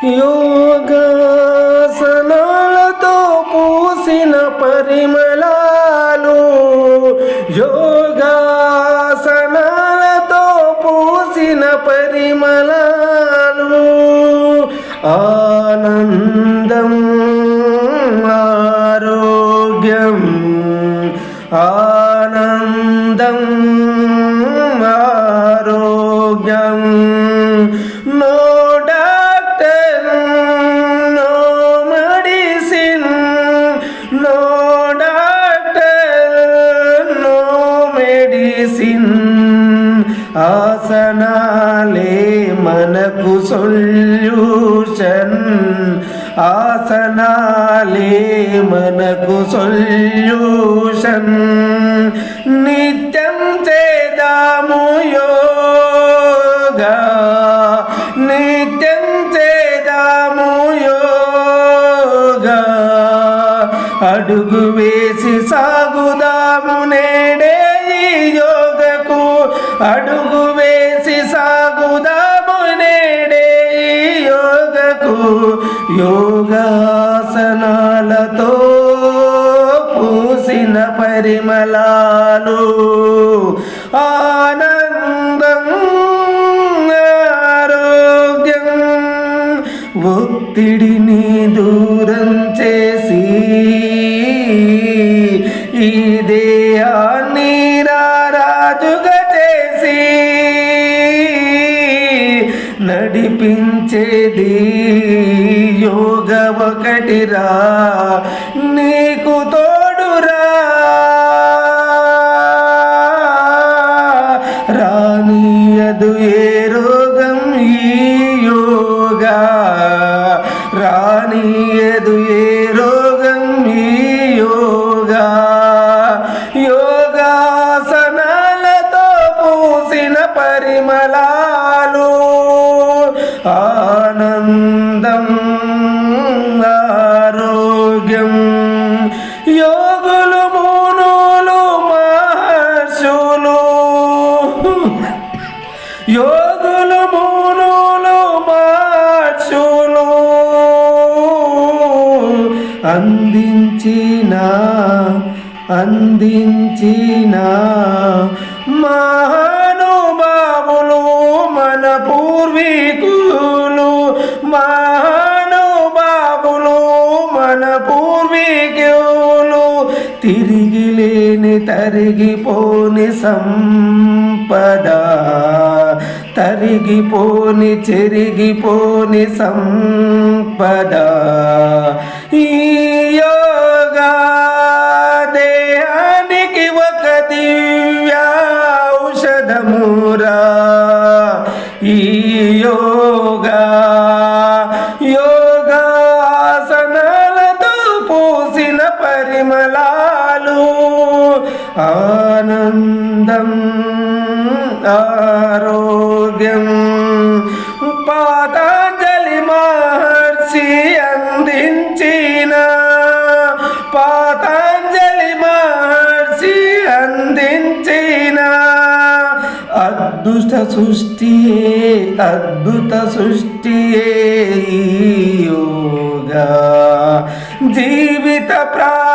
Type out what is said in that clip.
యోగాసనాలతో పూసిన పరిమళాలు యోగాసనాలతో పూసిన పరిమళాలు ఆనందం ఆరోగ్యం ఆనందం. మనకు సొల్యూషన్ ఆసనాలే మనకు సొల్యూషన్. నిత్యం చేదాము యోగా నిత్యం చేదాము యోగా. అడుగు వేసి సా యోగాసనాలతో పూసిన పరిమళాలు ఆనందం ఆరోగ్యం ఒత్తిడిని దూరం చేసి ఈ దేహాన్ని రారాజుగా చేసి నడిపించేది ఒకటిరా నీకు తోడురా. రానియదు ఏ రోగం ఈ యోగా? రానియదు ఏ రోగం ఈ యోగా? యోగాసనాలతో పూసిన పరిమలా ఆరోగ్యం యోగులు మూనులు మహర్షులు. యోగులు మూనులు మహర్షులు. అందించిన అందించిన మహానుభావులు మన పూర్వీకులు మా తిరిగి లేని తరిగిపోని సంపద తరిగిపోని చెరిగిపోని సంపద. ఈ యోగా దేహానికి ఒక దీ ఆనందం ఆరోగ్యం పాతాంజలి మహర్షి అందించిన పాతాంజలి మహర్షి అందించిన. అద్భుత సృష్టియే అద్భుత సృష్టియే యోగా. జీవిత ప్రా